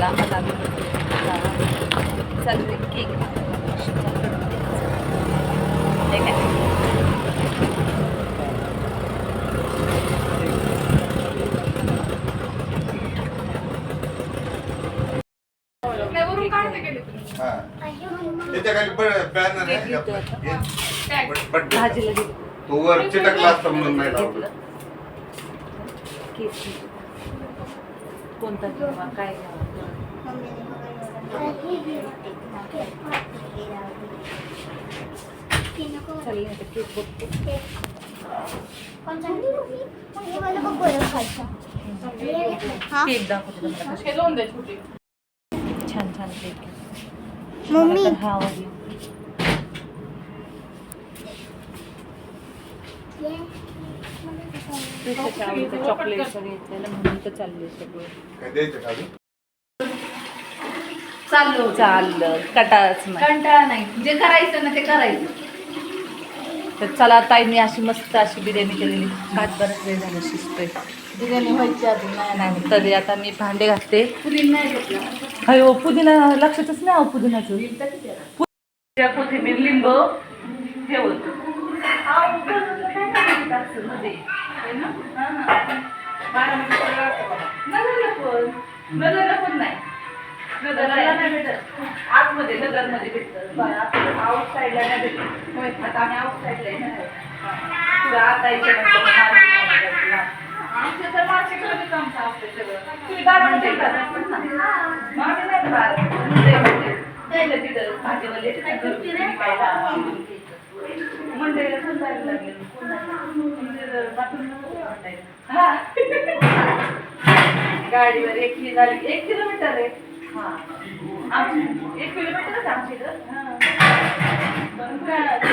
झाला आता आम्ही चालू केक आता. आहे. भाजीला तो वर चिटकला असता म्हणून नाही लावलं. कोणता किंवा काय घ्यावा? चालले आता केक बघतो. केक दाखवते तुम्हाला. कशी. छान छान केक. मम्मी. हा आवडला चॉकलेट म्हणून तर चालले सगळं? चाललो चाललं. कटाळच नाही. कंटाळा नाही. जे करायचं ना ते करायचं. तर चला ताईंनी अशी मस्त अशी बिर्याणी केलेली. काच बराच वेळ झाला शिजतोय. बिर्याणी व्हायची अजून नाही नाही तरी आता मी भांडे घासते. नाही घेतला. अयो पुदिना लक्षातच नाही अहो पुदिनाचं. कोथिंबीर लिंब हे होतं. नगरला पण पण नाही नगरला नाही भेटत आतमध्ये नगरमध्ये भेटतं आउट साईडला नाही भेटत होय आता आम्ही आउट साईडला पुढं आता आमचं तर मार्केटमध्येच आमचं असतं सगळं. तुम्ही मागे नाही तिथं भाजीवाले मंडईला पण जायला लागले. गाडीवर एक ही झाली. एक किलोमीटर आहे. हा. एक किलोमीटरच आमची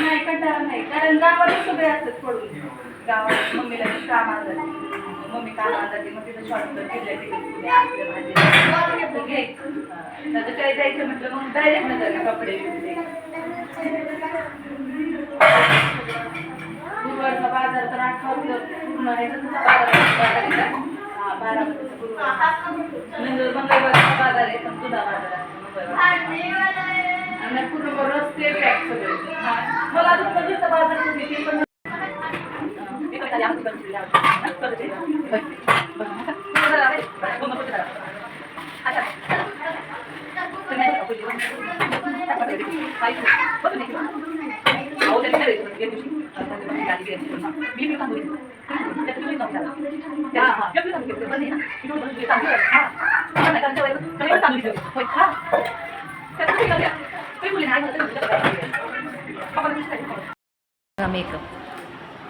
नाही कंटाळा नाही. कारण गावात सगळे असतात पडून. गावात मम्मीला बी कामाला जाते मम्मी कामाला जाते मग तिथं शॉर्टकट किल्ल्या तिकडे आपल्या भाजी घ्यायचं. त्याचं काही द्यायचं म्हटलं मग डायरेक्ट नगर कपडे. गुरुवारचा बाजार तर आठवलं पूर्ण बाजार आहे, बाजारीचा. मंगळवारचा बाजार आहे पण तुझा बाजार आणि पूर्ण रस्ते पॅक सगळे मला अजून बाजार तुम्ही ते पण दिवशी. मी मी सांगू हा. हा. हा, हा. मेकअप.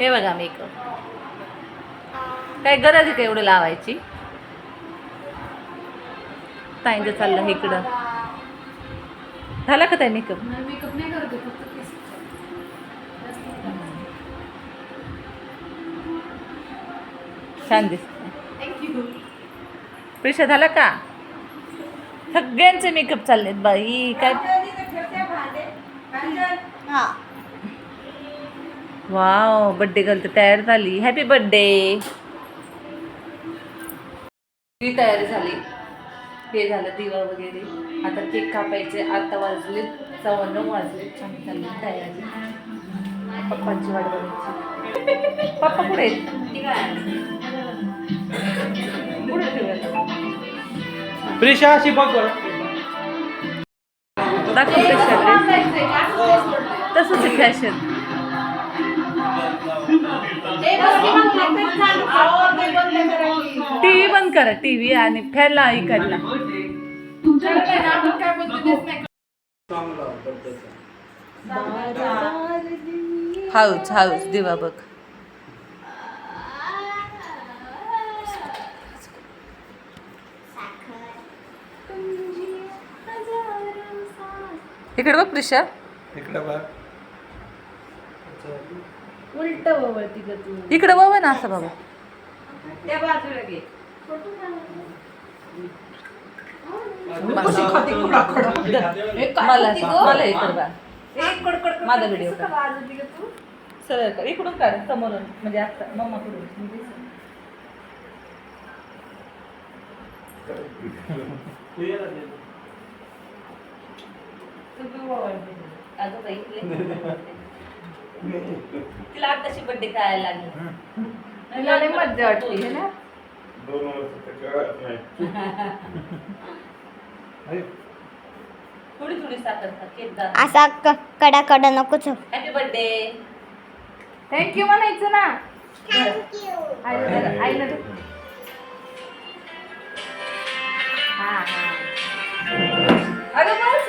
हे बघा मेकअप. काय गरज आहे का एवढं लावायची? ताईंचं चाललं इकडं. झाला का ताई मेकअप? मेकअप नाही करत छान दिसते प्रिशा झाला का? सगळ्यांचे मेकअप चाललेत बाई काय? हा वाव बड्डे गर्ल तर तयार झाली. हॅपी बड्डे तयार तयारी झाली. हे झालं दिवा वगैरे. आता केक कापायचे. आता वाजले सव्वा नऊ वाजले. छान चालली तयारी. पप्पांची वाट बघायची. पप्पा आहेत? पुढे प्रिशा अशी बघ बरं. दाखव तसंच आहे फॅशन टी व्ही बंद करा टी व्ही आणि फॅनला इकडला. हाऊस हाऊस दिवा बघ इकडे बघ प्रिशा. इकडं बघ. उलट वळती ग तू. इकडे बघ ना असं बाबा त्या बाजूला घे. मला मला इकडे बघ माझा व्हिडिओ सरळ कर. इकडून काढ. समोरून. म्हणजे आता मम्माकडून ते. अगं बाई तिला आताशी बड्डे करायला लागली. तिला मज्जा वाटते है ना दोन वर्ष तर कळत नाही अरे, थोडी थोडी साखर खा केक जा असा कडा कडा नकोच हॅपी बर्थडे थँक्यू म्हणायचं ना आईला दे. हा हा. अगं बस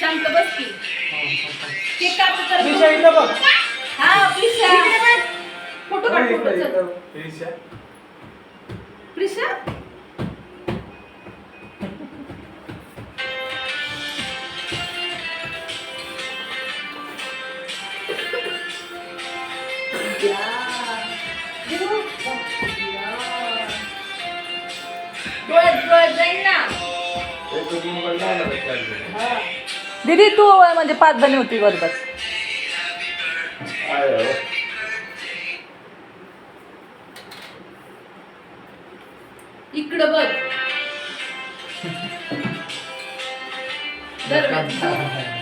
शांत बस की. केक हा प्रिशा फोटो काढ फोटो चल. प्रिशा? डोळ्यात डोळ्यात जाईल ना. दीदी तू म्हणजे पाच जणी होती बरोबर. इकडं बघ.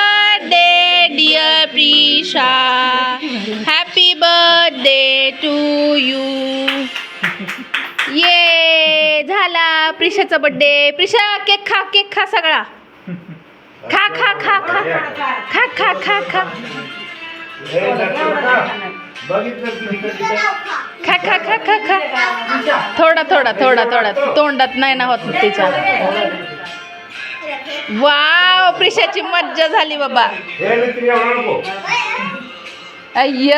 प्रिशाचा बर्थडे प्रिशा केक खा केक खा सगळा. खा खा खा खा. खा खा खा खा. खा खा खा खा खा. थोडा थोडा थोडा थोडा. तोंडात नाही ना होत तिच्या. वाव प्रिशाची मज्जा झाली बाबा. अय्य.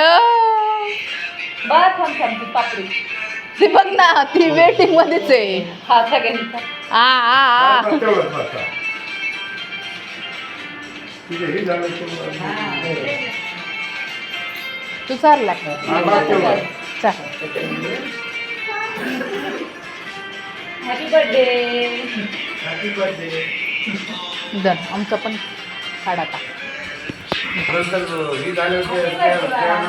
बा थांब थांब ती बघ ना ती वेटिंग मध्येच आहे हा सगळ्यांचा आ आ तू चालला डन आमचं पण काढा का ही झाली होती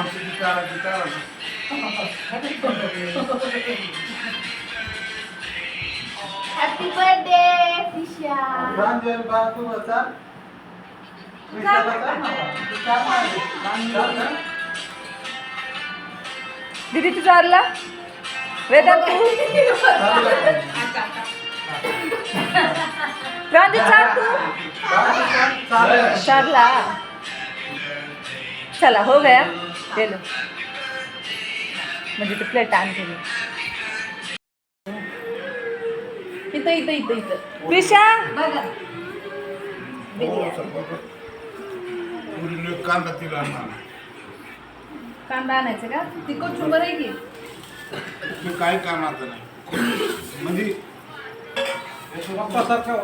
प्रांजल तू बसा दीदी तुझा आला वेदांत? प्रांजल चाल तू? चालला चला हो गया. गेलो म्हणजे तू प्लेट आण केली इथं इथं इथं इथं. प्रिशा बघा. पुरीने कांदा तिला आणला. कांदा आणायचं का? ती कोचुंबर आहे की? ते काही कामाचं नाही. म्हणजे पप्पासारखा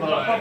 बाळा.